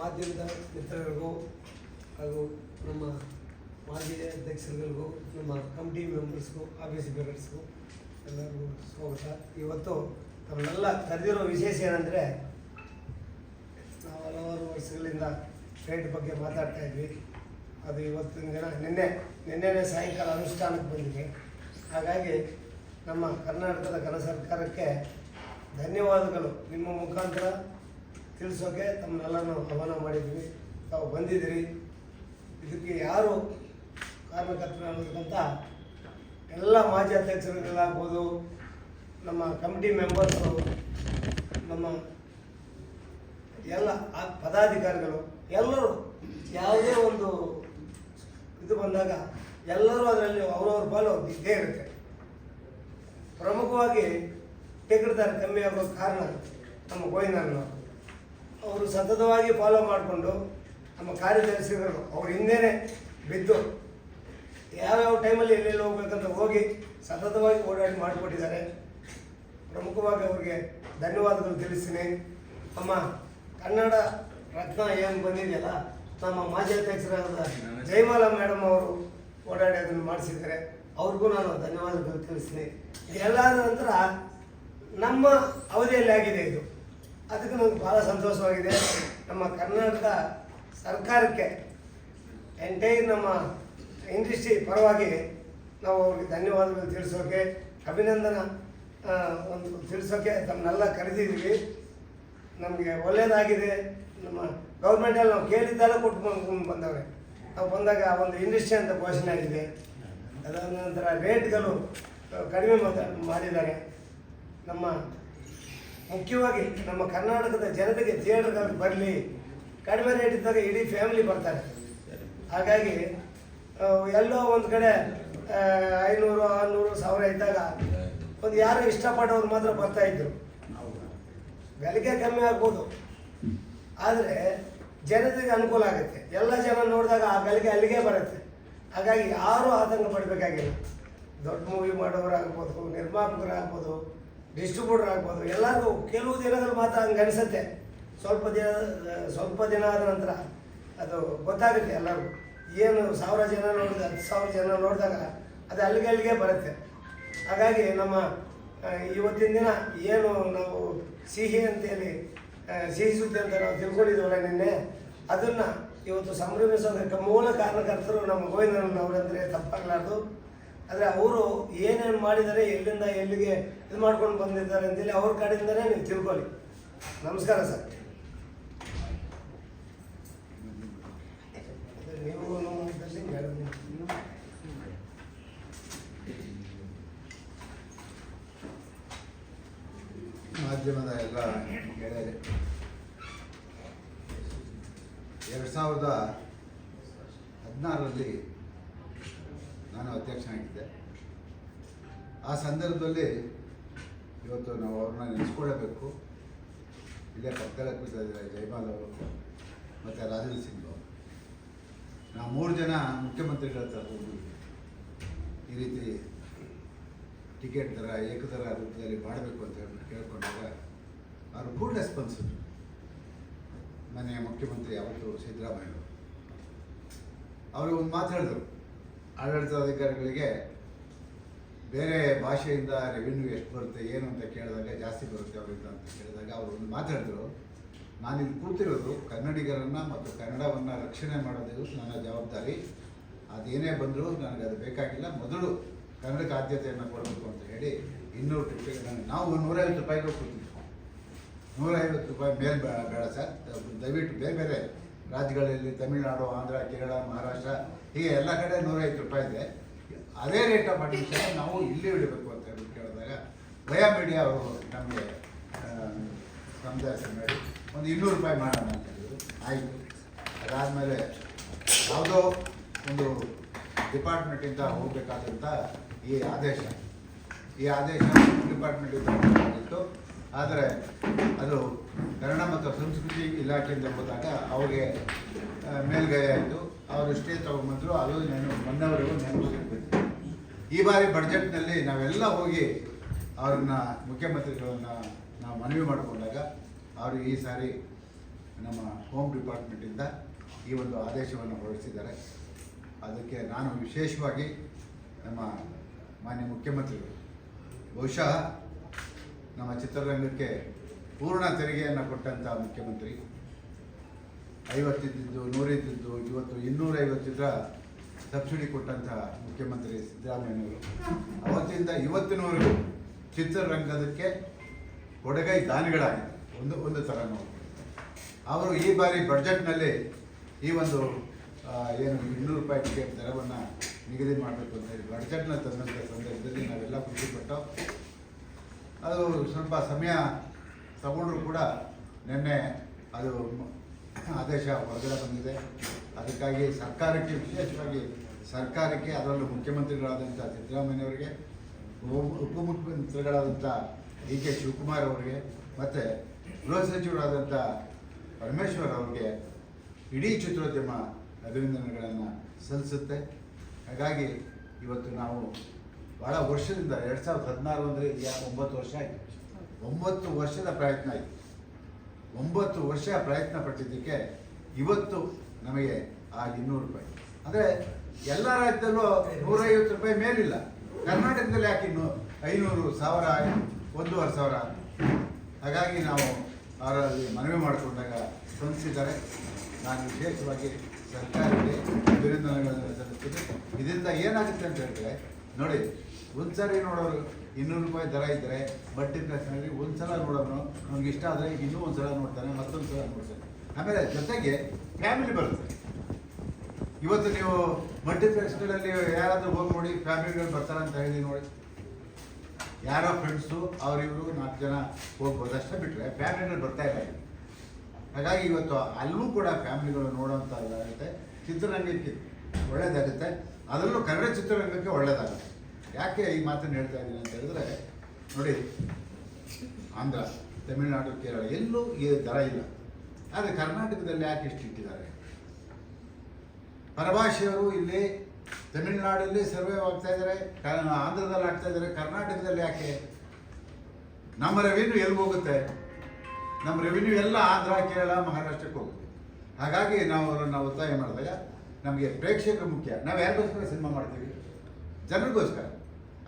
ಮಾಧ್ಯಮದ ಮಿತ್ರರಿಗೂ ಹಾಗೂ ನಮ್ಮ ಮಾಜಿ ಅಧ್ಯಕ್ಷರುಗಳಿಗೂ, ನಮ್ಮ ಕಮಿಟಿ ಮೆಂಬರ್ಸ್ಗೂ, ಆಫೀಸ್ ಬೇರೆಸ್ಗೂ ಎಲ್ಲರಿಗೂ ಸ್ವಾಗತ. ಇವತ್ತು ನಮ್ಮನ್ನೆಲ್ಲ ಕರೆದಿರೋ ವಿಶೇಷ ಏನಂದರೆ, ನಾವು ಹಲವಾರು ವರ್ಷಗಳಿಂದ ಟ್ರೇಡ್ ಬಗ್ಗೆ ಮಾತಾಡ್ತಾ ಇದ್ವಿ. ಅದು ಇವತ್ತಿನ ದಿನ, ನಿನ್ನೆ, ನಿನ್ನೆನೇ ಸಾಯಂಕಾಲ ಅನುಷ್ಠಾನಕ್ಕೆ ಬಂದಿದೆ. ಹಾಗಾಗಿ ನಮ್ಮ ಕರ್ನಾಟಕದ ಘನ ಸರ್ಕಾರಕ್ಕೆ ಧನ್ಯವಾದಗಳು. ನಿಮ್ಮ ಮುಖಾಂತರ ತಿಳಿಸೋಕೆ ತಮ್ಮನ್ನೆಲ್ಲ ನಾವು ಹವನ ಮಾಡಿದ್ದೀವಿ. ತಾವು ಬಂದಿದ್ದೀರಿ. ಇದಕ್ಕೆ ಯಾರು ಕಾರಣಕರ್ತರು ಅನ್ನೋದಕ್ಕಿಂತ ಎಲ್ಲ ಮಾಜಿ ಅಧ್ಯಕ್ಷರುಗಳಾಗ್ಬೋದು, ನಮ್ಮ ಕಮಿಟಿ ಮೆಂಬರ್ಸು ನಮ್ಮ ಎಲ್ಲ ಆ ಪದಾಧಿಕಾರಿಗಳು, ಎಲ್ಲರೂ ಯಾವುದೇ ಒಂದು ಇದು ಬಂದಾಗ ಎಲ್ಲರೂ ಅದರಲ್ಲಿ ಅವ್ರವ್ರ ಪಾಲು ಇದ್ದೇ ಇರುತ್ತೆ. ಪ್ರಮುಖವಾಗಿ ಟಿಕೆಟ್ ದರ ಕಮ್ಮಿ ಆಗೋ ಕಾರಣ ನಮ್ಮ ಗೋವಿಂದಣ್ಣವರು ಅವರು ಸತತವಾಗಿ ಫಾಲೋ ಮಾಡಿಕೊಂಡು ನಮ್ಮ ಕಾರ್ಯದರ್ಶಿಗಳು ಅವ್ರ ಹಿಂದೆನೇ ಬಿದ್ದು ಯಾವ್ಯಾವ ಟೈಮಲ್ಲಿ ಎಲ್ಲೆಲ್ಲಿ ಹೋಗ್ಬೇಕಂತ ಹೋಗಿ ಸತತವಾಗಿ ಓಡಾಡಿ ಮಾಡಿಕೊಟ್ಟಿದ್ದಾರೆ. ಪ್ರಮುಖವಾಗಿ ಅವ್ರಿಗೆ ಧನ್ಯವಾದಗಳು ತಿಳಿಸ್ತೀನಿ. ನಮ್ಮ ಕನ್ನಡ ರತ್ನ ಏನು ಬಂದಿದೆಯಲ್ಲ, ನಮ್ಮ ಮಾಜಿ ಅಧ್ಯಕ್ಷರಾದ ಜಯಮಾಲಾ ಮೇಡಮ್ ಅವರು ಓಡಾಡಿ ಅದನ್ನು ಮಾಡಿಸಿದ್ದಾರೆ. ಅವ್ರಿಗೂ ನಾನು ಧನ್ಯವಾದಗಳು ತಿಳಿಸ್ತೀನಿ. ಎಲ್ಲಾದ ನಂತರ ನಮ್ಮ ಅವಧಿಯಲ್ಲಿ ಆಗಿದೆ ಇದು. ಅದಕ್ಕೆ ನನಗೆ ಭಾಳ ಸಂತೋಷವಾಗಿದೆ. ನಮ್ಮ ಕರ್ನಾಟಕ ಸರ್ಕಾರಕ್ಕೆ ಎಂಟೈರ್ ನಮ್ಮ ಇಂಡಸ್ಟ್ರಿ ಪರವಾಗಿ ನಾವು ಅವ್ರಿಗೆ ಧನ್ಯವಾದಗಳು ತಿಳಿಸೋಕೆ, ಅಭಿನಂದನ ಒಂದು ತಿಳಿಸೋಕೆ ತಮ್ಮನ್ನೆಲ್ಲ ಕರೆದಿದ್ದೀವಿ. ನಮಗೆ ಒಳ್ಳೆಯದಾಗಿದೆ ನಮ್ಮ ಗೌರ್ಮೆಂಟಲ್ಲಿ ನಾವು ಕೇಳಿದ್ದೆಲ್ಲ ಕೊಟ್ಟು ಬಂದು ಬಂದವೆ ನಾವು ಬಂದಾಗ ಒಂದು ಇಂಡಸ್ಟ್ರಿ ಅಂತ ಘೋಷಣೆ ಆಗಿದೆ. ಅದಾದ ನಂತರ ರೇಟ್ಗಳು ಕಡಿಮೆ ಮಾಡಿದ್ದಾರೆ. ನಮ್ಮ ಮುಖ್ಯವಾಗಿ ನಮ್ಮ ಕರ್ನಾಟಕದ ಜನತೆಗೆ ಥಿಯೇಟರ್ಗಳಿಗೆ ಬರಲಿ, ಕಡಿಮೆ ರೇಟ್ ಇದ್ದಾಗ ಇಡೀ ಫ್ಯಾಮಿಲಿ ಬರ್ತಾರೆ. ಹಾಗಾಗಿ ಎಲ್ಲೋ ಒಂದು ಕಡೆ ಐನೂರು, ಆರುನೂರು ಸಾವಿರ ಇದ್ದಾಗ ಒಂದು ಯಾರು ಇಷ್ಟಪಡೋರು ಮಾತ್ರ ಬರ್ತಾ ಇದ್ರು. ಗಳಿಕೆ ಕಮ್ಮಿ ಆಗ್ಬೋದು. ಆದರೆ ಜನತೆಗೆ ಅನುಕೂಲ ಆಗುತ್ತೆ. ಎಲ್ಲ ಜನ ನೋಡಿದಾಗ ಆ ಬೆಲೆಗೆ ಅಲ್ಲಿಗೆ ಬರುತ್ತೆ. ಹಾಗಾಗಿ ಯಾರೂ ಆತಂಕ ಪಡಬೇಕಾಗಿಲ್ಲ. ದೊಡ್ಡ ಮೂವಿ ಮಾಡೋರಾಗ್ಬೋದು ನಿರ್ಮಾಪಕರಾಗ್ಬೋದು ಡಿಸ್ಟ್ರಿಬ್ಯೂಟರ್ ಆಗ್ಬೋದು ಎಲ್ಲರಿಗೂ ಕೆಲವು ದಿನದಲ್ಲಿ ಮಾತ್ರ ಹಂಗೆ ಅನಿಸುತ್ತೆ. ಸ್ವಲ್ಪ ದಿನ ಸ್ವಲ್ಪ ದಿನ ಆದ ನಂತರ ಅದು ಗೊತ್ತಾಗುತ್ತೆ ಎಲ್ಲರಿಗೂ. ಏನು ಸಾವಿರ ಜನ ನೋಡಿದ, ಹತ್ತು ಸಾವಿರ ಜನ ನೋಡಿದಾಗ ಅದು ಅಲ್ಲಿಗೆ ಅಲ್ಲಿಗೆ ಬರುತ್ತೆ. ಹಾಗಾಗಿ ನಮ್ಮ ಇವತ್ತಿನ ದಿನ ಏನು ನಾವು ಸಿಹಿ ಅಂತೇಳಿ ಸಿಹಿ ಸುದ್ದಿ ಅಂತ ನಾವು ತಿಳ್ಕೊಂಡಿದ್ದೀವಲ್ಲ ನಿನ್ನೆ, ಅದನ್ನು ಇವತ್ತು ಸಂಭ್ರಮಿಸೋದಕ್ಕೆ ಮೂಲ ಕಾರಣಕರ್ತರು ನಮ್ಮ ಗೋವಿಂದನವರಂದರೆ ತಪ್ಪಾಗಲಾರ್ದು. ಆದರೆ ಅವರು ಏನೇನು ಮಾಡಿದ್ದಾರೆ ಎಲ್ಲಿಂದ, ಎಲ್ಲಿಗೆ ಇದು ಮಾಡ್ಕೊಂಡು ಬಂದಿದ್ದಾರೆ ಅಂತೇಳಿ ಅವ್ರ ಕಡೆಯಿಂದನೇ ನೀವು ತಿಳ್ಕೊಳ್ಳಿ. ನಮಸ್ಕಾರ ಸರ್. ನೀವು. ಮಾಧ್ಯಮದ ಎಲ್ಲ ಗೆಳೆಯರೆ, ಎರಡು ಸಾವಿರದ ಹದಿನಾರರಲ್ಲಿ ನಾನು ಅಧ್ಯಕ್ಷನಾಗಿದ್ದೆ. ಆ ಸಂದರ್ಭದಲ್ಲಿ ಇವತ್ತು ನಾವು ಅವ್ರನ್ನ ನೆನೆಸ್ಕೊಳ್ಳಬೇಕು ಇಲ್ಲೇ ಪಕ್ಕದಲ್ಲಿ ಕೂತಿದ್ದಾರೆ ಜಯಮಾಲ್ ಅವರು ಮತ್ತು ರಾಜೇಂದ್ರ ಸಿಂಗ್ ಅವರು. ನಾವು ಮೂರು ಜನ ಮುಖ್ಯಮಂತ್ರಿಗಳ ಹತ್ರ ಹೋಗಿದ್ವಿ ಈ ರೀತಿ ಟಿಕೆಟ್ ದರ, ಏಕದರ ರೂಪದಲ್ಲಿ ಮಾಡಬೇಕು ಅಂತ ಹೇಳ್ಬಿಟ್ಟು ಕೇಳ್ಕೊಂಡಾಗ ಅವರು ಗುಡ್ ರೆಸ್ಪಾನ್ಸ್ ಮನೆಯ ಮುಖ್ಯಮಂತ್ರಿ ಯಾವತ್ತು ಸಿದ್ದರಾಮಯ್ಯ ಅವರು. ಒಂದು ಮಾತು ಆಡಳಿತಾಧಿಕಾರಿಗಳಿಗೆ ಬೇರೆ ಭಾಷೆಯಿಂದ ರೆವಿನ್ಯೂ ಎಷ್ಟು ಬರುತ್ತೆ, ಏನು ಅಂತ ಕೇಳಿದಾಗ ಜಾಸ್ತಿ ಬರುತ್ತೆ ಅವರಿಂದ ಅಂತ ಕೇಳಿದಾಗ ಅವರು ಒಂದು ಮಾತಾಡಿದ್ರು ನಾನಿಲ್ಲಿ ಕೂತಿರೋದು ಕನ್ನಡಿಗರನ್ನು ಮತ್ತು ಕನ್ನಡವನ್ನು ರಕ್ಷಣೆ ಮಾಡೋದು ನನ್ನ ಜವಾಬ್ದಾರಿ. ಅದೇನೇ ಬಂದರೂ ನನಗೆ ಅದು ಬೇಕಾಗಿಲ್ಲ. ಮೊದಲು ಕನ್ನಡಕ್ಕೆ ಆದ್ಯತೆಯನ್ನು ಕೊಡಬೇಕು ಅಂತ ಹೇಳಿ ಇನ್ನೂರು ರೂಪಾಯಿ ನನಗೆ ನಾವು ನೂರೈವತ್ತು ರೂಪಾಯಿಗೂ ಕೊಡ್ತೀವಿ ನೂರೈವತ್ತು ರೂಪಾಯಿ ಮೇಲೆ ಬೇಡ ಸರ್. ದಯವಿಟ್ಟು ಬೇರೆ ಬೇರೆ ರಾಜ್ಯಗಳಲ್ಲಿ ತಮಿಳುನಾಡು, ಆಂಧ್ರ, ಕೇರಳ, ಮಹಾರಾಷ್ಟ್ರ ಹೀಗೆ ಎಲ್ಲ ಕಡೆ ನೂರೈವತ್ತು ರೂಪಾಯಿ ಇದೆ. ಅದೇ ರೇಟ್ ಆಫ್ ಅಡ್ಮಿಷನ್ ನಾವು ಇಲ್ಲಿ ಇಡಬೇಕು ಅಂತ ಹೇಳಿ ಕೇಳಿದಾಗ ಭಯ ಮೀಡಿಯಾ ಅವರು ನಮಗೆ ಸಮುದಾಯ ಮಾಡಿ ಒಂದು ಇನ್ನೂರು ರೂಪಾಯಿ ಮಾಡೋಣ ಅಂತ ಹೇಳಿದ್ರು. ಆಯಿತು. ಅದಾದಮೇಲೆ ಯಾವುದೋ ಒಂದು ಡಿಪಾರ್ಟ್ಮೆಂಟಿಂದ ಹೋಗಬೇಕಾದಂಥ ಈ ಆದೇಶ. ಈ ಆದೇಶ ಡಿಪಾರ್ಟ್ಮೆಂಟಿಂದ ಹೋಗಬೇಕಾಗಿತ್ತು. ಆದರೆ ಅದು ಕನ್ನಡ ಮತ್ತು ಸಂಸ್ಕೃತಿ ಇಲಾಖೆಯಿಂದ ಹೋದಾಗ ಅವ್ರಿಗೆ ಮೇಲ್ಗೈ ಆಯಿತು. ಅವರು ತಗೊಂಡ್ಬಂದ್ರು ಅದು ನಾನು ಮೊನ್ನೆವರೆಗೂ ನೆನಪಿಸಿರ್ಬೇಕು. ಈ ಬಾರಿ ಬಡ್ಜೆಟ್ನಲ್ಲಿ ನಾವೆಲ್ಲ ಹೋಗಿ ಅವ್ರನ್ನ ಮುಖ್ಯಮಂತ್ರಿಗಳನ್ನ ನಾವು ಮನವಿ ಮಾಡಿಕೊಂಡಾಗ ಅವರು ಈ ಸಾರಿ ನಮ್ಮ ಹೋಮ್ ಡಿಪಾರ್ಟ್ಮೆಂಟಿಂದ ಈ ಒಂದು ಆದೇಶವನ್ನು ಹೊರಡಿಸಿದ್ದಾರೆ. ಅದಕ್ಕೆ ನಾನು ವಿಶೇಷವಾಗಿ ನಮ್ಮ ಮಾನ್ಯ ಮುಖ್ಯಮಂತ್ರಿಗಳು ಬಹುಶಃ ನಮ್ಮ ಚಿತ್ರರಂಗಕ್ಕೆ ಪೂರ್ಣ ತೆರಿಗೆಯನ್ನು ಕೊಟ್ಟಂಥ ಮುಖ್ಯಮಂತ್ರಿ ಐವತ್ತಿದ್ದು ನೂರಿದ್ದು ಇವತ್ತು ಇನ್ನೂರೈವತ್ತಿದ್ರ ಸಬ್ಸಿಡಿ ಕೊಟ್ಟಂತಹ ಮುಖ್ಯಮಂತ್ರಿ ಸಿದ್ದರಾಮಯ್ಯನವರು. ಅವತ್ತಿಂದ ಇವತ್ತಿನವರೆಗೂ ಚಿತ್ರರಂಗದಕ್ಕೆ ಕೊಡಗೈ ದಾನಿಗಳಾಗಿದೆ ಒಂದು ಒಂದು ಥರ ಅವರು ಈ ಬಾರಿ ಬಡ್ಜೆಟ್ನಲ್ಲಿ ಈ ಒಂದು ಏನು ಇನ್ನೂರು ರೂಪಾಯಿ ಟಿಕೆಟ್ ದರವನ್ನು ನಿಗದಿ ಮಾಡಬೇಕು ಅಂತ ಹೇಳಿ ಬಡ್ಜೆಟ್ನ ತಂದಂಥ ಸಂದರ್ಭದಲ್ಲಿ ನಾವೆಲ್ಲ ಖುಷಿಪಟ್ಟು ಅದು ಸ್ವಲ್ಪ ಸಮಯ ತಗೊಂಡ್ರು ಕೂಡ ನಿನ್ನೆ ಅದು ಆದೇಶ ಹೊರಗಡೆ ಬಂದಿದೆ. ಅದಕ್ಕಾಗಿ ಸರ್ಕಾರಕ್ಕೆ, ವಿಶೇಷವಾಗಿ ಸರ್ಕಾರಕ್ಕೆ, ಅದರಲ್ಲೂ ಮುಖ್ಯಮಂತ್ರಿಗಳಾದಂಥ ಸಿದ್ದರಾಮಯ್ಯವರಿಗೆ ಉಪ- ಉಪಮುಖ್ಯಮಂತ್ರಿಗಳಾದಂಥ ಡಿ ಕೆ ಶಿವಕುಮಾರ್ ಅವರಿಗೆ, ಮತ್ತು ಗೃಹ ಸಚಿವರಾದಂಥ ಪರಮೇಶ್ವರ್ ಅವರಿಗೆ ಇಡೀ ಚಿತ್ರೋದ್ಯಮ ಅಭಿನಂದನೆಗಳನ್ನು ಸಲ್ಲಿಸುತ್ತೆ. ಹಾಗಾಗಿ ಇವತ್ತು ನಾವು ಭಾಳ ವರ್ಷದಿಂದ ಎರಡು ಸಾವಿರದ ಹದಿನಾರು ಅಂದರೆ ಒಂಬತ್ತು ವರ್ಷ ಆಯಿತು. ಒಂಬತ್ತು ವರ್ಷದ ಪ್ರಯತ್ನ ಆಯಿತು. ಒಂಬತ್ತು ವರ್ಷ ಪ್ರಯತ್ನ ಪಟ್ಟಿದ್ದಕ್ಕೆ ಇವತ್ತು ನಮಗೆ ಆ ಇನ್ನೂರು ರೂಪಾಯಿ. ಅಂದರೆ ಎಲ್ಲ ರಾಜ್ಯದಲ್ಲೂ ನೂರೈವತ್ತು ರೂಪಾಯಿ ಮೇಲಿಲ್ಲ. ಕರ್ನಾಟಕದಲ್ಲಿ ಯಾಕೆ ಇನ್ನು ಐನೂರು ಸಾವಿರ, ಒಂದೂವರೆ ಸಾವಿರ? ಹಾಗಾಗಿ ನಾವು ಅವರಲ್ಲಿ ಮನವಿ ಮಾಡಿಕೊಂಡಾಗ ಸ್ಪಂದಿಸಿದ್ದಾರೆ ನಾನು ವಿಶೇಷವಾಗಿ ಸರ್ಕಾರಕ್ಕೆ ಅಭಿನಂದನೆಗಳನ್ನು ಸಲ್ಲಿಸ್ತೀನಿ. ಇದರಿಂದ ಏನಾಗುತ್ತೆ ಅಂತ ಹೇಳಿದ್ರೆ, ನೋಡಿ, ಒಂದ್ಸರಿ ನೋಡೋರು ಇನ್ನೂರು ರೂಪಾಯಿ ದರ ಇದ್ದರೆ ಬಟ್ಟೆ ಪ್ಲೇಸ್ನಲ್ಲಿ ಒಂದು ಸಲ ನೋಡೋನು ಅವ್ನಿಗೆ ಇಷ್ಟ ಆದರೆ ಇನ್ನೂ ಒಂದು ಸಲ ನೋಡ್ತಾನೆ ಮತ್ತೊಂದು ಸಲ ನೋಡ್ತಾನೆ. ಆಮೇಲೆ ಜೊತೆಗೆ ಫ್ಯಾಮಿಲಿ ಬರುತ್ತೆ. ಇವತ್ತು ನೀವು ಬಟ್ಟೆ ಮಲ್ಟಿಪ್ಲೆಕ್ಸ್ಗಳಲ್ಲಿ ಯಾರಾದರೂ ಹೋಗಿ ನೋಡಿ ಫ್ಯಾಮಿಲಿಗಳು ಬರ್ತಾರೆ ಅಂತ ಹೇಳಿ ನೋಡಿ. ಯಾರೋ ಫ್ರೆಂಡ್ಸು ಅವರಿವರು ನಾಲ್ಕು ಜನ ಹೋಗ್ಬೋದು. ಅಷ್ಟೇ ಬಿಟ್ಟರೆ ಫ್ಯಾಮಿಲಿಗಳು ಬರ್ತಾ ಇಲ್ಲ ಹಾಗಾಗಿ ಇವತ್ತು ಅಲ್ಲೂ ಕೂಡ ಫ್ಯಾಮಿಲಿಗಳು ನೋಡೋಂಥ ಇದಾಗುತ್ತೆ. ಚಿತ್ರರಂಗಕ್ಕೆ ಒಳ್ಳೆಯದಾಗುತ್ತೆ ಅದರಲ್ಲೂ ಕನ್ನಡ ಚಿತ್ರರಂಗಕ್ಕೆ ಒಳ್ಳೇದಾಗುತ್ತೆ. ಯಾಕೆ ಈ ಮಾತನ್ನು ಹೇಳ್ತಾ ಇದ್ದೀನಿ ಅಂತ ಹೇಳಿದ್ರೆ, ನೋಡಿ, ಆಂಧ್ರ, ತಮಿಳುನಾಡು, ಕೇರಳ ಎಲ್ಲೂ ಈ ದರ ಇಲ್ಲ. ಆದರೆ ಕರ್ನಾಟಕದಲ್ಲಿ ಯಾಕೆ ಇಷ್ಟು ಇಟ್ಟಿದ್ದಾರೆ? ಪರಭಾಷೆಯವರು ಇಲ್ಲಿ ತಮಿಳುನಾಡಲ್ಲಿ ಸರ್ವೇ ಆಗ್ತಾ ಇದ್ದಾರೆ ಆಂಧ್ರದಲ್ಲಿ ಆಗ್ತಾ ಇದ್ದಾರೆ, ಕರ್ನಾಟಕದಲ್ಲಿ ಯಾಕೆ? ನಮ್ಮ ರೆವಿನ್ಯೂ ಎಲ್ಲಿ ಹೋಗುತ್ತೆ? ನಮ್ಮ ರೆವಿನ್ಯೂ ಎಲ್ಲ ಆಂಧ್ರ, ಕೇರಳ, ಮಹಾರಾಷ್ಟ್ರಕ್ಕೆ ಹೋಗುತ್ತೆ. ಹಾಗಾಗಿ ನಾವು ಅವರನ್ನು ಒತ್ತಾಯ ಮಾಡಿದಾಗ ನಮಗೆ ಪ್ರೇಕ್ಷಕರು ಮುಖ್ಯ. ನಾವು ಯಾರಿಗೋಸ್ಕರ ಸಿನಿಮಾ ಮಾಡ್ತೀವಿ? ಜನರಿಗೋಸ್ಕರ.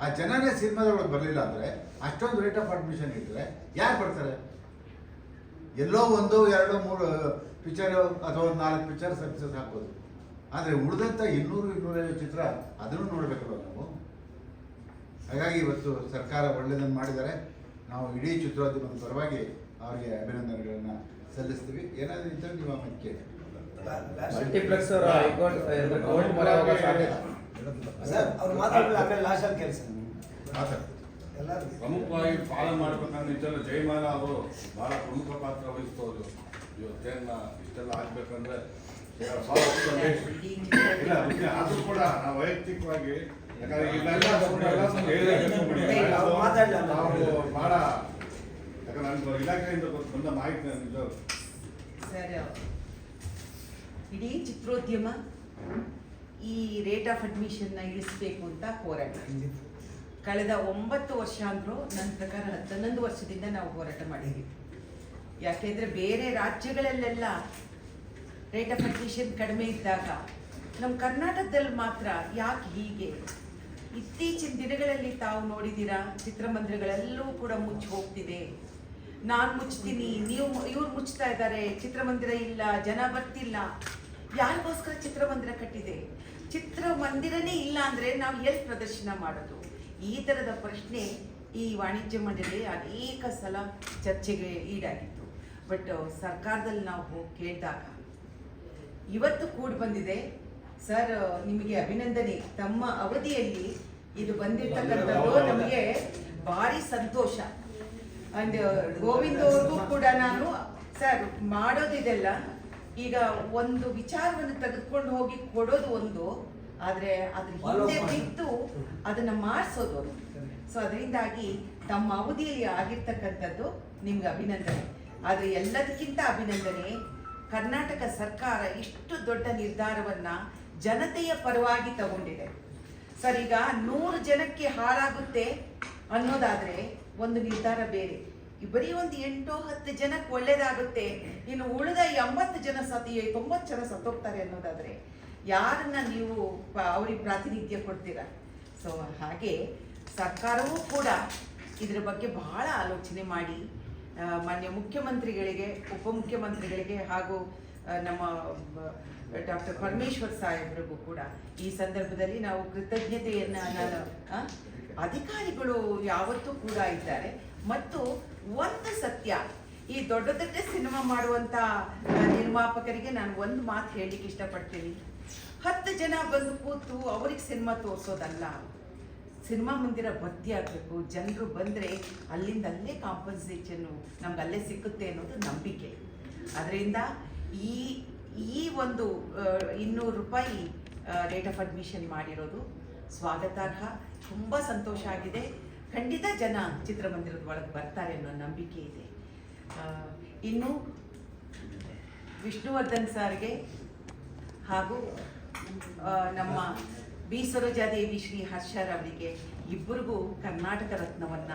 ಆ ಜನನೇ ಸಿನಿಮಾದೊಳಗೆ ಬರಲಿಲ್ಲ ಅಂದರೆ ಅಷ್ಟೊಂದು ರೇಟ್ ಆಫ್ ಅಡ್ಮಿಷನ್ ಇದ್ದರೆ ಯಾರು ಬರ್ತಾರೆ? ಎಲ್ಲೋ ಒಂದು ಎರಡು ಮೂರು ಪಿಕ್ಚರ್ ಅಥವಾ ಒಂದು ನಾಲ್ಕು ಪಿಕ್ಚರ್ ಸಕ್ಸಸ್ ಹಾಕ್ಬೋದು ಆದರೆ ಉಳಿದಂಥ ಇನ್ನೂರು ಇನ್ನೂರೈದು ಚಿತ್ರ ಅದನ್ನು ನೋಡಬೇಕಲ್ವ ನಾವು? ಹಾಗಾಗಿ ಇವತ್ತು ಸರ್ಕಾರ ಒಳ್ಳೆಯದನ್ನು ಮಾಡಿದ್ದಾರೆ. ನಾವು ಇಡೀ ಚಿತ್ರೋದ್ಯಮದ ಪರವಾಗಿ ಅವರಿಗೆ ಅಭಿನಂದನೆಗಳನ್ನು ಸಲ್ಲಿಸ್ತೀವಿ. ಏನಾದರೂ ಇದ್ದರೆ ನೀವು ಆಮೇಲೆ ಕೇಳಿ. ಮಲ್ಟಿಪ್ಲೆಕ್ಸ್ ಸರ್ ಅವ್ರು ಆಮೇಲೆ ಕೆಲಸ ಮಾತಾಡ್ತಾರೆ ಪ್ರಮುಖವಾಗಿ ಪಾಲನೆ ಮಾಡ್ಬೇಕಂದ್ರೆ ಇಷ್ಟೆಲ್ಲ ಜಯಮಾಲ ಅವರು ಬಹಳ ಪ್ರಮುಖ ಪಾತ್ರ ವಹಿಸ್ತವ್ರು. ಇವತ್ತೇನ ಇಷ್ಟೆಲ್ಲ ಆಗ್ಬೇಕಂದ್ರೆ ಇಲ್ಲ ಆದ್ರೂ ಕೂಡ ನಾವು ವೈಯಕ್ತಿಕವಾಗಿ ಯಾಕಂದ್ರೆ. ನಾವು ಬಹಳ ಯಾಕಂದ್ರೆ ಇಲಾಖೆಯಿಂದ ಬಂದ ಮಾಹಿತಿ ಸರ್ ಇಡೀ ಚಿತ್ರೋದ್ಯಮ ಈ ರೇಟ್ ಆಫ್ ಅಡ್ಮಿಷನ್ನ ಇಳಿಸಬೇಕು ಅಂತ ಹೋರಾಟ ಕಳೆದ ಒಂಬತ್ತು ವರ್ಷ ಅಂದರೂ ನನ್ನ ಪ್ರಕಾರ ಹನ್ನೊಂದು ವರ್ಷದಿಂದ ನಾವು ಹೋರಾಟ ಮಾಡಿದ್ವಿ. ಯಾಕೆಂದರೆ ಬೇರೆ ರಾಜ್ಯಗಳಲ್ಲೆಲ್ಲ ರೇಟ್ ಆಫ್ ಅಡ್ಮಿಷನ್ ಕಡಿಮೆ ಇದ್ದಾಗ ನಮ್ಮ ಕರ್ನಾಟಕದಲ್ಲಿ ಮಾತ್ರ ಯಾಕೆ ಹೀಗೆ? ಇತ್ತೀಚಿನ ದಿನಗಳಲ್ಲಿ ತಾವು ನೋಡಿದ್ದೀರಾ ಚಿತ್ರಮಂದಿರಗಳೆಲ್ಲವೂ ಕೂಡ ಮುಚ್ಚಿ ಹೋಗ್ತಿದೆ. ನಾನು ಮುಚ್ತೀನಿ, ನೀವು, ಇವ್ರು ಮುಚ್ತಾ ಇದ್ದಾರೆ, ಚಿತ್ರಮಂದಿರ ಇಲ್ಲ, ಜನ ಬರ್ತಿಲ್ಲ. ಯಾರಿಗೋಸ್ಕರ ಚಿತ್ರಮಂದಿರ ಕಟ್ಟಿದೆ? ಚಿತ್ರಮಂದಿರನೇ ಇಲ್ಲ ಅಂದರೆ ನಾವು ಎಲ್ಲಿ ಪ್ರದರ್ಶನ ಮಾಡೋದು? ಈ ಥರದ ಪ್ರಶ್ನೆ ಈ ವಾಣಿಜ್ಯ ಮಂಡಳಿ ಅನೇಕ ಸಲ ಚರ್ಚೆಗೆ ಈಡಾಗಿತ್ತು. ಬಟ್ ಸರ್ಕಾರದಲ್ಲಿ ನಾವು ಹೋಗಿ ಕೇಳಿದಾಗ ಇವತ್ತು ಕೂಡ ಬಂದಿದೆ. ಸರ್ ನಿಮಗೆ ಅಭಿನಂದನೆ. ತಮ್ಮ ಅವಧಿಯಲ್ಲಿ ಇದು ಬಂದಿರ್ತಕ್ಕಂಥದ್ದು ನಮಗೆ ಭಾರಿ ಸಂತೋಷ. ಅಂಡ್ ಗೋವಿಂದ್ ಅವ್ರಿಗೂ ಕೂಡ ನಾನು ಸರ್ ಮಾಡೋದಿದೆಲ್ಲ ಈಗ ಒಂದು ವಿಚಾರವನ್ನು ತೆಗೆದುಕೊಂಡು ಹೋಗಿ ಕೊಡೋದು ಒಂದು ಆದರೆ ಅದ್ರ ಹಿಂದೆ ಬಿದ್ದು ಅದನ್ನ ಮಾಡಿಸೋದು ಅವರು ಸೊ ಅದರಿಂದಾಗಿ ತಮ್ಮ ಅವಧಿಯಲ್ಲಿ ಆಗಿರ್ತಕ್ಕಂಥದ್ದು ನಿಮ್ಗೆ ಅಭಿನಂದನೆ. ಆದರೆ ಎಲ್ಲದಕ್ಕಿಂತ ಅಭಿನಂದನೆ ಕರ್ನಾಟಕ ಸರ್ಕಾರ ಇಷ್ಟು ದೊಡ್ಡ ನಿರ್ಧಾರವನ್ನ ಜನತೆಯ ಪರವಾಗಿ ತಗೊಂಡಿದೆ. ಸರ್ ಈಗ ನೂರು ಜನಕ್ಕೆ ಹಾಳಾಗುತ್ತೆ ಅನ್ನೋದಾದ್ರೆ ಒಂದು ನಿರ್ಧಾರ ಬೇರೆ. ಬರೀ ಒಂದು ಎಂಟು ಹತ್ತು ಜನಕ್ಕೆ ಒಳ್ಳೇದಾಗುತ್ತೆ. ಇನ್ನು ಉಳಿದ ಎಂಬತ್ತು ಜನ ಸತಿ ತೊಂಬತ್ತು ಜನ ಸತ್ತೋಗ್ತಾರೆ ಅನ್ನೋದಾದ್ರೆ ಯಾರನ್ನ ನೀವು ಅವ್ರಿಗೆ ಪ್ರಾತಿನಿಧ್ಯ ಕೊಡ್ತೀರಾ? ಸೊ ಹಾಗೆ ಸರ್ಕಾರವೂ ಕೂಡ ಇದ್ರ ಬಗ್ಗೆ ಬಹಳ ಆಲೋಚನೆ ಮಾಡಿ ಮಾನ್ಯ ಮುಖ್ಯಮಂತ್ರಿಗಳಿಗೆ, ಉಪಮುಖ್ಯಮಂತ್ರಿಗಳಿಗೆ ಹಾಗೂ ನಮ್ಮ ಡಾಕ್ಟರ್ ಪರಮೇಶ್ವರ್ ಸಾಹೇಬ್ರಿಗೂ ಕೂಡ ಈ ಸಂದರ್ಭದಲ್ಲಿ ನಾವು ಕೃತಜ್ಞತೆಯನ್ನು ಅಧಿಕಾರಿಗಳು ಯಾವತ್ತೂ ಕೂಡ ಇದ್ದಾರೆ. ಮತ್ತು ಒಂದು ಸತ್ಯ. ಈ ದೊಡ್ಡ ದೊಡ್ಡ ಸಿನಿಮಾ ಮಾಡುವಂತ ನಿರ್ಮಾಪಕರಿಗೆ ನಾನು ಒಂದು ಮಾತು ಹೇಳಲಿಕ್ಕೆ ಇಷ್ಟಪಡ್ತೀನಿ. ಹತ್ತು ಜನ ಬಂದು ಕೂತು ಅವ್ರಿಗೆ ಸಿನಿಮಾ ತೋರಿಸೋದಲ್ಲ. ಸಿನಿಮಾ ಮಂದಿರ ಭರ್ತಿ ಆಗಬೇಕು. ಜನರು ಬಂದರೆ ಅಲ್ಲಿಂದ ಅಲ್ಲೇ ಕಾಂಪನ್ಸೇಷನ್ನು ನಮ್ಗೆ ಅಲ್ಲೇ ಸಿಕ್ಕುತ್ತೆ ಅನ್ನೋದು ನಂಬಿಕೆ. ಅದರಿಂದ ಈ ಈ ಒಂದು ಇನ್ನೂರು ರೂಪಾಯಿ ರೇಟ್ ಆಫ್ ಅಡ್ಮಿಷನ್ ಮಾಡಿರೋದು ಸ್ವಾಗತಾರ್ಹ. ತುಂಬ ಸಂತೋಷ ಆಗಿದೆ. ಖಂಡಿತ ಜನ ಚಿತ್ರಮಂದಿರದ ಒಳಗೆ ಬರ್ತಾರೆ ಅನ್ನೋ ನಂಬಿಕೆ ಇದೆ. ಇನ್ನು ವಿಷ್ಣುವರ್ಧನ್ ಸಾರ್ಗೆ ಹಾಗೂ ನಮ್ಮ ಬಿ ಸರೋಜಾದೇವಿ ಶ್ರೀ ಹರ್ಷರ್ ಅವರಿಗೆ ಇಬ್ಬರಿಗೂ ಕರ್ನಾಟಕ ರತ್ನವನ್ನ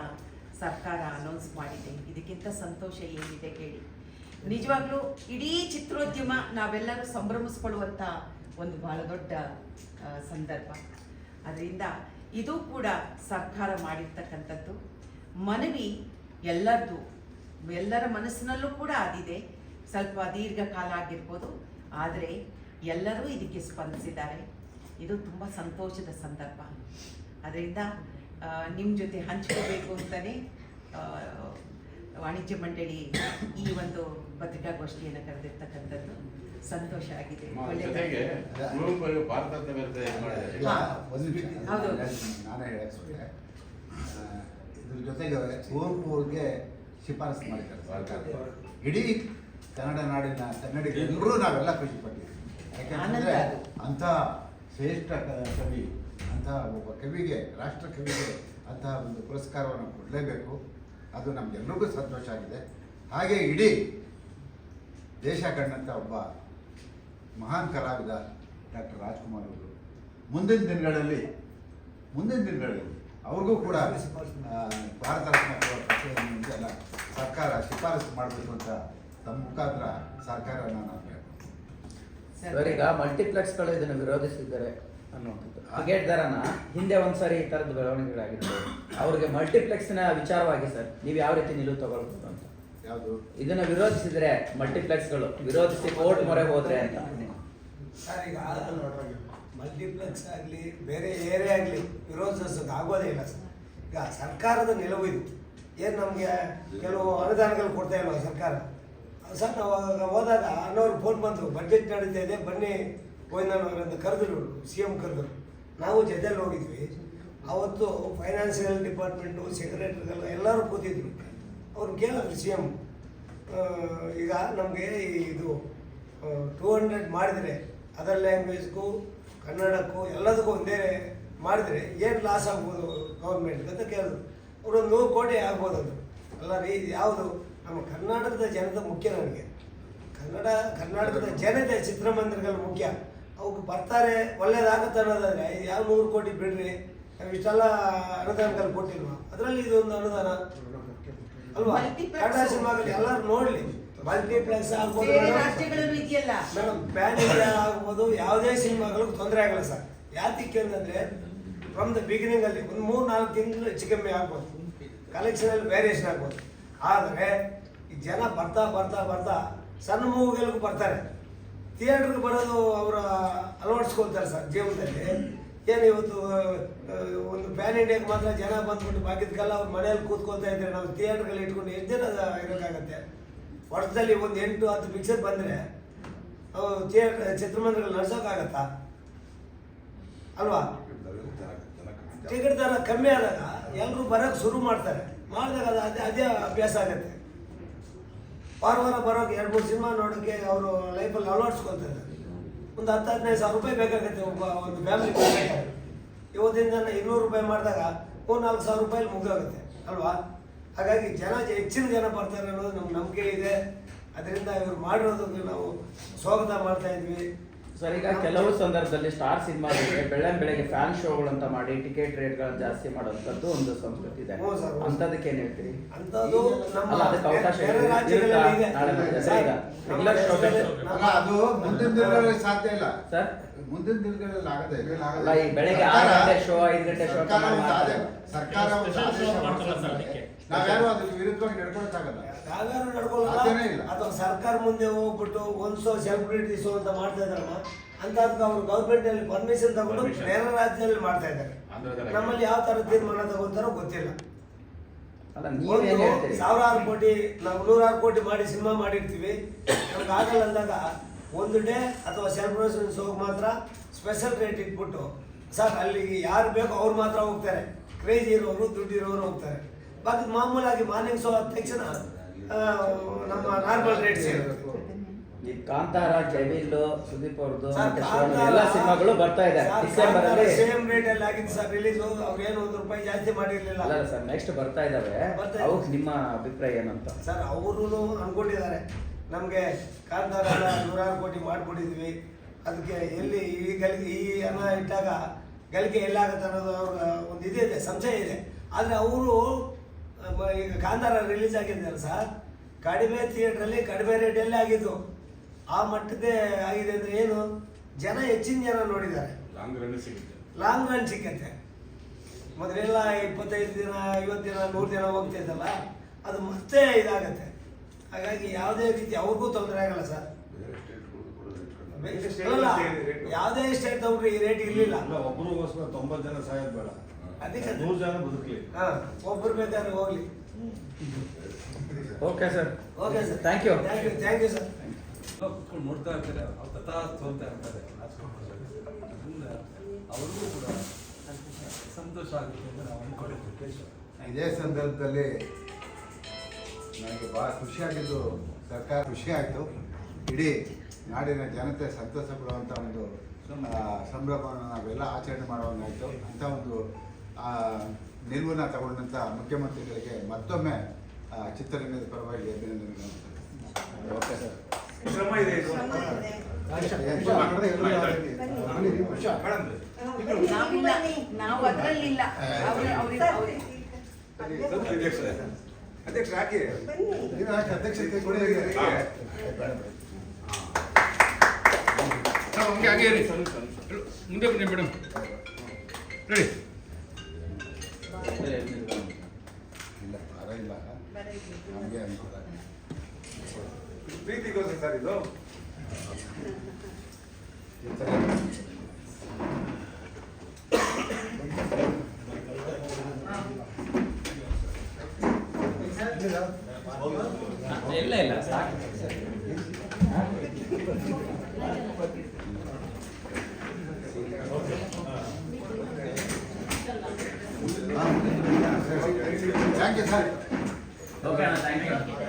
ಸರ್ಕಾರ ಅನೌನ್ಸ್ ಮಾಡಿದೆ. ಇದಕ್ಕಿಂತ ಸಂತೋಷ ಏನಿದೆ ಕೇಳಿ. ನಿಜವಾಗ್ಲೂ ಇಡೀ ಚಿತ್ರೋದ್ಯಮ ನಾವೆಲ್ಲರೂ ಸಂಭ್ರಮಿಸ್ಕೊಳ್ಳುವಂಥ ಒಂದು ಬಹಳ ದೊಡ್ಡ ಸಂದರ್ಭ. ಅದರಿಂದ ಇದು ಕೂಡ ಸರ್ಕಾರ ಮಾಡಿರ್ತಕ್ಕಂಥದ್ದು. ಮನವಿ ಎಲ್ಲರದು, ಎಲ್ಲರ ಮನಸ್ಸಿನಲ್ಲೂ ಕೂಡ ಅದಿದೆ. ಸ್ವಲ್ಪ ದೀರ್ಘಕಾಲ ಆಗಿರ್ಬೋದು, ಆದರೆ ಎಲ್ಲರೂ ಇದಕ್ಕೆ ಸ್ಪಂದಿಸಿದ್ದಾರೆ. ಇದು ತುಂಬ ಸಂತೋಷದ ಸಂದರ್ಭ. ಅದರಿಂದ ನಿಮ್ಮ ಜೊತೆ ಹಂಚ್ಕೋಬೇಕು ಅಂತಲೇ ವಾಣಿಜ್ಯ ಮಂಡಳಿ ಈ ಒಂದು ಪತ್ರಿಕಾಗೋಷ್ಠಿಯನ್ನು ಕರೆದಿರ್ತಕ್ಕಂಥದ್ದು. ಸಂತೋಷ ಆಗಿದೆ ಜೊತೆಗೆ. ಭಾರತ. ನಾನೇ ಹೇಳಕ್ಕೆ ಇದ್ರ ಜೊತೆಗೆ ಕುವೆಂಪು ಅವ್ರಿಗೆ ಶಿಫಾರಸು ಮಾಡಿದ್ದಾರೆ ಸರ್ಕಾರ. ಇಡೀ ಕನ್ನಡ ನಾಡಿನ ಕನ್ನಡಿಗರೆಲ್ಲರೂ ನಾವೆಲ್ಲ ಖುಷಿ ಪಟ್ಟಿದ್ದೀವಿ. ಅಂತ ಆನಂದ ಅಂಥ ಶ್ರೇಷ್ಠ ಕವಿ ಅಂತ ಒಬ್ಬ ಕವಿಗೆ ರಾಷ್ಟ್ರ ಕವಿಗೆ ಅಂತಹ ಒಂದು ಪುರಸ್ಕಾರವನ್ನು ಕೊಡಲೇಬೇಕು. ಅದು ನಮ್ಗೆಲ್ಲರಿಗೂ ಸಂತೋಷ ಆಗಿದೆ. ಹಾಗೆ ಇಡೀ ದೇಶ ಕಂಡಂಥ ಒಬ್ಬ ಮಹಾನ್ ಕಲಾವಿದ ಡಾಕ್ಟರ್ ರಾಜ್ಕುಮಾರ್ ಅವರು. ಮುಂದಿನ ದಿನಗಳಲ್ಲಿ ಮುಂದಿನ ದಿನಗಳಲ್ಲಿ ಅವ್ರಿಗೂ ಕೂಡ ಭಾರತ ರತ್ನ ಸರ್ಕಾರ ಶಿಫಾರಸು ಮಾಡಬೇಕು ಅಂತ ತಮ್ಮ ಮುಖಾಂತರ ಸರ್ಕಾರ ನಾನು. ಸರ್ ಈಗ ಮಲ್ಟಿಪ್ಲೆಕ್ಸ್ಗಳು ಇದನ್ನು ವಿರೋಧಿಸಿದ್ದಾರೆ ಅನ್ನುವಂಥದ್ದು. ಟಿಕೆಟ್ ದರನ ಹಿಂದೆ ಒಂದ್ಸರಿ ಈ ಥರದ ಬೆಳವಣಿಗೆಗಳಾಗಿತ್ತು ಅವ್ರಿಗೆ ಮಲ್ಟಿಪ್ಲೆಕ್ಸ್ನ ವಿಚಾರವಾಗಿ ಸರ್ ನೀವು ಯಾವ ರೀತಿ ನಿಲುವು ತಗೊಳ್ಬೋದು ಅಂತ? ಇದನ್ನ ವಿರೋಧಿಸಿದ್ರೆ ಮಲ್ಟಿಪ್ಲೆಕ್ಸ್ಗಳು. ವಿರೋಧಿಸಿ ಕೋರ್ಟ್ ಮೊರೆ ಹೋದ್ರೆ ಅಂತ. ಸರ್ ಈಗ ಮಲ್ಟಿಪ್ಲೆಕ್ಸ್ ಆಗಲಿ ಬೇರೆ ಏರಿಯಾ ಆಗಲಿ ವಿರೋಧಿಸೋಕೆ ಆಗೋದೇ ಇಲ್ಲ ಸರ್. ಈಗ ಸರ್ಕಾರದ ನಿಲುವು ಇದು. ಏನು ನಮಗೆ ಕೆಲವು ಅನುದಾನಗಳು ಕೊಡ್ತಾ ಇಲ್ವ ಸರ್ಕಾರ? ಸರ್ ನಾವು ಹೋದಾಗ ಅನ್ನೋರು ಫೋನ್ ಬಂದರು. ಬಜೆಟ್ ನಡೀತಾ ಇದೆ ಬನ್ನಿ ಗೋವಿಂದನವರಿಂದ ಕರೆದ್ರು. ಸಿ ಎಂ ಕರೆದ್ರು. ನಾವು ಜೊತೆಯಲ್ಲಿ ಹೋಗಿದ್ವಿ. ಅವತ್ತು ಫೈನಾನ್ಸಿಯಲ್ ಡಿಪಾರ್ಟ್ಮೆಂಟು ಸೆಕ್ರೆಟರಿಗಳು ಎಲ್ಲರೂ ಕೂತಿದ್ರು. ಅವ್ರು ಕೇಳಿದ್ರು ಸಿ ಎಂ ಈಗ ನಮಗೆ ಇದು ಟೂ ಹಂಡ್ರೆಡ್ ಮಾಡಿದರೆ ಅದರ್ ಲ್ಯಾಂಗ್ವೇಜ್ಗೂ ಕನ್ನಡಕ್ಕೂ, ಎಲ್ಲದಕ್ಕೂ ಒಂದೇ ಮಾಡಿದರೆ ಏನು ಲಾಸ್ ಆಗ್ಬೋದು ಗೌರ್ಮೆಂಟ್ಗೆ ಅಂತ ಕೇಳಿದ್ರು ಅವರು ನೂರು ಕೋಟಿ ಆಗ್ಬೋದು ಅದು. ಅಲ್ಲ ರೀ ಯಾವುದು? ನಮ್ಮ ಕರ್ನಾಟಕದ ಜನತೆ ಮುಖ್ಯ ನನಗೆ ಕನ್ನಡ, ಕರ್ನಾಟಕದ ಜನತೆ ಚಿತ್ರಮಂದಿರಗಳು ಮುಖ್ಯ. ಅವಕ್ಕೆ ಬರ್ತಾರೆ, ಒಳ್ಳೇದಾಗುತ್ತೆ ಅನ್ನೋದಾದರೆ ಯಾವ ನೂರು ಕೋಟಿ ಬಿಡ್ರಿ, ನಾವು ಇಷ್ಟೆಲ್ಲ ಅನುದಾನಗಳು ಕೊಟ್ಟಿಲ್ವಾ? ಅದರಲ್ಲಿ ಇದೊಂದು ಅನುದಾನ. ಅಲ್ವಾ. ಕನ್ನಡ ಎಲ್ಲರೂ ನೋಡ್ಲಿ. ಮಲ್ಟಿಪ್ಲೆಕ್ಸ್ ಆಗ್ಬೋದು ಮೇಡಮ್. ಪ್ಯಾನ್ ಇಂಡಿಯಾ ಆಗ್ಬೋದು ಯಾವುದೇ ಸಿನಿಮಾಗಳಿಗೂ ತೊಂದರೆ ಆಗಲ್ಲ ಸರ್. ಯಾತಕ್ಕೆ ಅಂತಂದ್ರೆ ಫ್ರಮ್ ದ ಬಿಗಿನಿಂಗ್ ಅಲ್ಲಿ ಒಂದು ಮೂರು ನಾಲ್ಕು ತಿಂಗಳು ಹೆಚ್ಚು ಕಮ್ಮಿ ಆಗ್ಬೋದು. ಕಲೆಕ್ಷನ್ ಅಲ್ಲಿ ವೇರಿಯೇಷನ್ ಆಗ್ಬೋದು. ಆದರೆ ಈ ಜನ ಬರ್ತಾ ಬರ್ತಾ ಬರ್ತಾ ಸಣ್ಣ ಮೂವಿಗಳಿಗೂ ಬರ್ತಾರೆ. ಥಿಯೇಟ್ರಿಗೆ ಬರೋದು ಅವರ ಅಳವಡಿಸ್ಕೊಳ್ತಾರೆ ಸರ್ ಜೀವನದಲ್ಲಿ. ಏನು ಇವತ್ತು ಒಂದು ಪ್ಯಾನ್ ಇಂಡಿಯಾಗೆ ಮಾತ್ರ ಜನ ಬಂದ್ಬಿಟ್ಟು ಬಾಕಿದ್ಕಲ್ಲ ಅವ್ರ ಮನೆಯಲ್ಲಿ ಕೂತ್ಕೊಳ್ತಾ ಇದ್ದಾರೆ ನಾವು ಥಿಯೇಟ್ರಲ್ಲಿ ಇಟ್ಕೊಂಡು ಎಷ್ಟು ದಿನ ಇರೋಕ್ಕಾಗತ್ತೆ ವರ್ಷದಲ್ಲಿ ಒಂದು ಎಂಟು, ಹತ್ತು ಪಿಕ್ಚರ್ ಬಂದರೆ ಥಿಯೇಟ್ರ್ ಚಿತ್ರಮಂದಿರಗಳು ನಡ್ಸೋಕ್ಕಾಗತ್ತಾ ಅಲ್ವಾ? ಟಿಕೆಟ್ ದರ ಕಮ್ಮಿ ಆದಾಗ ಎಲ್ಲರೂ ಬರೋಕ್ಕೆ ಶುರು ಮಾಡ್ತಾರೆ. ಮಾಡಿದಾಗ ಅದು, ಅದೇ ಅದೇ ಅಭ್ಯಾಸ ಆಗುತ್ತೆ. ವಾರ ವಾರ ಬರೋಕ್ಕೆ ಎರಡು ಮೂರು ಸಿನಿಮಾ ನೋಡೋಕ್ಕೆ ಅವರು ಲೈಫಲ್ಲಿ ಅಳವಡಿಸ್ಕೊತಾರೆ ಒಂದು ಹತ್ತು ಹದಿನೈದು ಸಾವಿರ ರೂಪಾಯಿ ಬೇಕಾಗುತ್ತೆ ಒಬ್ಬ ಒಂದು ಫ್ಯಾಮಿಲಿ ಇವತ್ತಿಂದ ಇನ್ನೂರು ರೂಪಾಯಿ ಮಾಡಿದಾಗ ಮೂರು ನಾಲ್ಕು ಸಾವಿರ ರೂಪಾಯಿ ಮುಗ್ದೋಗುತ್ತೆ ಅಲ್ವಾ? ಹಾಗಾಗಿ ಜನ ಹೆಚ್ಚಿನ ಜನ ಬರ್ತಾರೆ ಅನ್ನೋದು ನಮ್ಗೆ ನಂಬಿಕೆ ಇದೆ. ಅದರಿಂದ ಇವರು ಮಾಡಿರೋದಕ್ಕೆ ನಾವು ಸ್ವಾಗತ ಮಾಡ್ತಾ ಇದ್ವಿ. ಸರ್ ಈಗ ಕೆಲವು ಸಂದರ್ಭದಲ್ಲಿ ಸ್ಟಾರ್ ಸಿನಿಮಾಗಳಿಗೆ ಬೆಳ್ಳಂ ಬೆಳಗ್ಗೆ ಫ್ಯಾನ್ ಶೋಗಳು ಅಂತ ಮಾಡಿ ಟಿಕೆಟ್ ರೇಟ್ಗಳನ್ನು ಜಾಸ್ತಿ ಮಾಡುವಂಥದ್ದು ಒಂದು ಸಂಸ್ಕೃತಿ ಇದೆ ಹ್ಞೂ ಸರ್, ಹ್ಞೂ ಅಂಥದಕ್ಕೆ ಏನ್ ಹೇಳ್ತೀರಿ ಅಂಥದ್ದು ನಮ್ಮ ಅಲ್ಲ, ಅದಕ್ಕೆ ಅವಕಾಶ ಬೇರೆ ಇದೆ. ರಾಜ್ಯಗಳಲ್ಲಿ ಇದೆ. ನಾಳೆ ಮತ್ತೆ ಸರ್, ಈಗ regular show ಬೇಕು. ಅಲ್ಲ ಅದು ಮುಂದಿನ ದಿನಗಳಲ್ಲಿ ಸಾಧ್ಯ ಇಲ್ಲ ಸರ್ ಮುಂದಿನ ದಿನಗಳಲ್ಲಿ ಆಗದೆ ಇಲ್ಲ ಅಲ್ಲ, ಈ ಬೆಳಗ್ಗೆ ಆರು ಗಂಟೆ ಶೋ ಐದು ಗಂಟೆ ಶೋ ಅಂತ ಸರ್ಕಾರ ಒಂದು. ಆದೇಶ- ಸರ್ಕಾರ ಒಂದು ಆದೇಶ ಅದಕ್ಕೆ. ನಾವ್ಯಾರು ಅದ್ರ ವಿರುದ್ಧವಾಗಿ ನಡ್ಕೊಳಕ್ಕಾಗಲ್ಲ ಯಾವ್ಯಾರು ಇಲ್ಲ. ಅಥವಾ ಸರ್ಕಾರ ಮುಂದೆ ಹೋಗ್ಬಿಟ್ಟು ಒಂದು ಶೋ ಸೆಲೆಬ್ರಿಟಿ ಶೋ ಅಂತ ಮಾಡ್ತಾ ಇದಾರಮ್ಮ ಅಂತ ಅವ್ರು ಗೌರ್ಮೆಂಟ್ ಅಲ್ಲಿ ಪರ್ಮಿಷನ್ ತಗೊಂಡು. ಬೇರೆ ರಾಜ್ಯದಲ್ಲಿ ಮಾಡ್ತಾ ಇದ್ದಾರೆ. ನಮ್ಮಲ್ಲಿ ಯಾವ ತರ ತೀರ್ಮಾನ ತಗೊಂತಾರೋ ಗೊತ್ತಿಲ್ಲ. ಸಾವಿರಾರು ಕೋಟಿ ನಾವು ನೂರಾರು ಕೋಟಿ ಮಾಡಿ ಸಿನಿಮಾ ಮಾಡಿರ್ತೀವಿ. ನಮ್ಗೆ ಆಗಲ್ಲ ಅಂದಾಗ ಒಂದು ಡೇ ಅಥವಾ ಸೆಲೆಬ್ರೇಷನ್ ಶೋಗೆ ಮಾತ್ರ ಸ್ಪೆಷಲ್ ರೇಟ್ ಇಟ್ಬಿಟ್ಟು ಸರ್ ಅಲ್ಲಿಗೆ ಯಾರು ಬೇಕೋ ಅವ್ರು ಮಾತ್ರ ಹೋಗ್ತಾರೆ. ಕ್ರೇಜ್ ಇರೋರು ದುಡ್ಡು ಇರೋರು ಹೋಗ್ತಾರೆ. ಬಾಕಿ ಮಾಮೂಲಾಗಿ ಮಾರ್ನಿಂಗ್ ಶೋ ಆದ ತಕ್ಷಣ ನಮ್ಮ ನಾರ್ಮಲ್ ರೇಟ್ಸ್ ಇರುತ್ತೆ ಈ ಕಾಂತಾರ ಜಮೀಲ್ ಸುದೀಪ್ ಅವ್ರದ್ದು ಎಲ್ಲ ಸಿನಿಮಾಗಳು ಬರ್ತಾ ಇದೆ. ಡಿಸೆಂಬರ್ ಅಲ್ಲಿ ಸೇಮ್ ರೇಟ್ ಅಲ್ಲಿ ಆಗಿತ್ತು ಸರ್ ರಿಲೀಸ್ ಅವ್ರು ಏನು ಒಂದು ರೂಪಾಯಿ ಜಾಸ್ತಿ ಮಾಡಿರ್ಲಿಲ್ಲ. ಅಲ್ಲ ಸರ್ ನೆಕ್ಸ್ಟ್ ಬರ್ತಾ ಇದಾವೆ. ಅವ್ರು. ನಿಮ್ಮ ಅಭಿಪ್ರಾಯ ಏನಂತ ಸರ್ ಅವರು ಅನ್ಕೊಂಡಿದ್ದಾರೆ. ನಮಗೆ ಕಾಂತಾರ ನೂರಾರು ಕೋಟಿ ಮಾಡಿಬಿಟ್ಟಿದ್ವಿ. ಅದಕ್ಕೆ ಎಲ್ಲಿ ಈ ಗಲಿಗೆ ಈ ಹಣ ಇಟ್ಟಾಗ ಗಳಿಕೆ ಎಲ್ಲಾಗುತ್ತೆ ಅನ್ನೋದು ಅವ್ರ ಒಂದು ಇದೆ ಸಂಶಯ ಇದೆ. ಆದರೆ ಅವರು ಈಗ ಕಾಂತಾರ ರಿಲೀಸ್ ಆಗಿದ್ದಾರೆ ಸರ್ ಕಡಿಮೆ ಥಿಯೇಟ್ರಲ್ಲಿ ಕಡಿಮೆ ರೇಟಲ್ಲೇ ಆಗಿದ್ದು. ಆ ಮಟ್ಟದೇ ಆಗಿದೆ ಅಂದರೆ ಏನು? ಜನ ಹೆಚ್ಚಿನ ಜನ ನೋಡಿದ್ದಾರೆ. ಲಾಂಗ್ ರನ್ ಸಿಗುತ್ತೆ. ಲಾಂಗ್ ರನ್ ಸಿಕ್ಕತ್ತೆ. ಮೊದಲೆಲ್ಲ ಇಪ್ಪತ್ತೈದು ದಿನ ಐವತ್ತು ದಿನ ನೂರು ದಿನ ಹೋಗ್ತಿದ್ದಲ್ಲ ಅದು ಮತ್ತೆ ಇದಾಗತ್ತೆ. ಹಾಗಾಗಿ ಯಾವುದೇ ರೀತಿ ಅವ್ರಿಗೂ ತೊಂದರೆ ಆಗಲ್ಲ ಸರ್. ಯಾವುದೇ ಸ್ಟೇಟ್ ಅವ್ರಿಗೆ ಈ ರೇಟ್ ಇರಲಿಲ್ಲ. ಒಬ್ಬರು ತೊಂಬತ್ತು ಜನ ಸಾಯೋದು ಬೇಡ. ಅದಕ್ಕೆ- ನೂರು ಜನ ಬದುಕಲಿ. ಹಾಂ ಒಬ್ಬರು ಬೇಕಾದ್ರೆ ಹೋಗ್ಲಿ. Okay sir okay sir thank you thank you thank you sir ಕುತ್ಕೊಂಡು ನೋಡ್ತಾ ಇರ್ತಾರೆ ಅವ್ರು ತಥಾಸ್ತು ಅಂತ ಇರ್ತಾರೆ ಅದರಿಂದ ಅವ್ರಿಗೂ ಕೂಡ ಸಂತೋಷ ಆಗುತ್ತೆ ಅಂತ ನಾವು ಅಂದ್ಕೊಂಡಿದ್ವಿ ಇದೇ ಸಂದರ್ಭದಲ್ಲಿ ನನಗೆ ಭಾಳ ಖುಷಿಯಾಗಿದ್ದು ಸರ್ಕಾರ ಖುಷಿ ಆಯಿತು. ಇಡೀ ನಾಡಿನ ಜನತೆ ಸಂತೋಷ ಪಡುವಂಥ ಒಂದು ಸಂಭ್ರಮವನ್ನು ನಾವೆಲ್ಲ ಆಚರಣೆ ಮಾಡುವಂಗಾಯಿತು ಅಂಥ ಒಂದು ಆ, ನಿಲುವನ್ನು ತಗೊಂಡಂಥ ಮುಖ್ಯಮಂತ್ರಿಗಳಿಗೆ ಮತ್ತೊಮ್ಮೆ ಆ, ಚಿತ್ರರಂಗದ ಪರವಾಗಿ ಅಭಿನಂದನೆಗಳನ್ನು ಹಾಕಿ. ಇದು ಅಧ್ಯಕ್ಷತೆ ಕೊಡಿ. ಹಂಗೆ ಹಾಗೆ ಮುಂದೆ ಬನ್ನಿ ಮೇಡಮ್. ರೆಡಿ ಇಲ್ಲ ಭಾರ ಇಲ್ಲ ನಮಗೆ ಅನುಕೂಲ ಪ್ರೀತಿಗೋಸ್ಕರ ಸರ್ ಇದು ಈ ಥರ ಇಲ್ಲ ಇಲ್ಲ ಸಾಕು ಥ್ಯಾಂಕ್ ಯು ಸರ್ ಓಕೆ ಅಣ್ಣ ಥ್ಯಾಂಕ್ ಯು